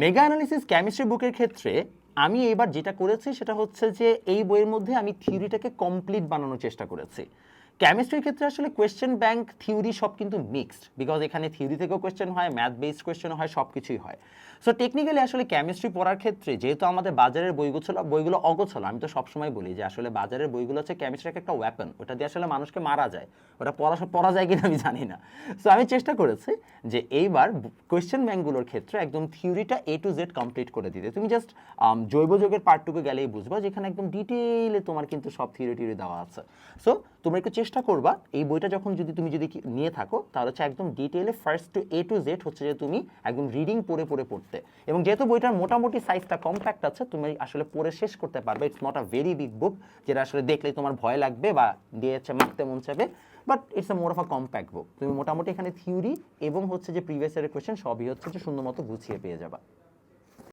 Mega analysis chemistry বুকের ক্ষেত্রে আমি এবার যেটা করেছি সেটা হচ্ছে যে এই বইয়ের মধ্যে আমি থিওরিটাকে কমপ্লিট বানানোর চেষ্টা করেছি। কেমিস্ট্রির ক্ষেত্রে আসলে কোয়েশ্চেন ব্যাংক থিওরি সব কিন্তু মিক্সড বিকজ এখানে থিওরি থেকেও কোয়েশ্চেন হয় ম্যাথ বেসড কোয়েশ্চেন হয় সব কিছুই হয়। সো টেকনিক্যালি আসলে কেমিস্ট্রি পড়ার ক্ষেত্রে যেহেতু আমাদের বাজারের বইগুলো বইগুলো অগোছল, আমি তো সবসময় বলি যে আসলে বাজারের বইগুলো হচ্ছে কেমিস্ট্রির একটা ওয়েপন ওটা দিয়ে আসলে মানুষকে মারা যায়, ওটা পড়া পড়া যায় কিনা আমি জানি না। সো আমি চেষ্টা করেছি যে এইবার কোয়েশ্চেন ব্যাংকগুলোর ক্ষেত্রে একদম থিওরিটা এ টু জেড কমপ্লিট করে দিতে। তুমি জাস্ট জৈব যোগের পার্টটুকু গেলেই বুঝবা যেখানে একদম ডিটেইলে তোমার কিন্তু সব থিওরি টিওরি দেওয়া আছে। সো তোমরা একটু চেষ্টা করবা, এই বইটা যখন যদি তুমি যদি নিয়ে থাকো, তাহলে হচ্ছে একদম ডিটেইলে first to A to Z হচ্ছে যে তুমি একদম রিডিং পড়ে পড়ে পড়তে। এবং যেহেতু বইটার মোটামুটি সাইজটা কম্প্যাক্ট আছে, তুমি আসলে পড়ে শেষ করতে পারবে। It's not a very big book যেটা আসলে দেখলে তোমার ভয় লাগবে বা দিয়ে হচ্ছে মারতে মন চাবে but it's a more of a compact book তুমি মোটামুটি এখানে থিওরি এবং হচ্ছে যে প্রিভিয়াস ইয়ারের কোয়েশ্চেন সবই হচ্ছে যে সুন্দর মতো গুছিয়ে পেয়ে যাবা।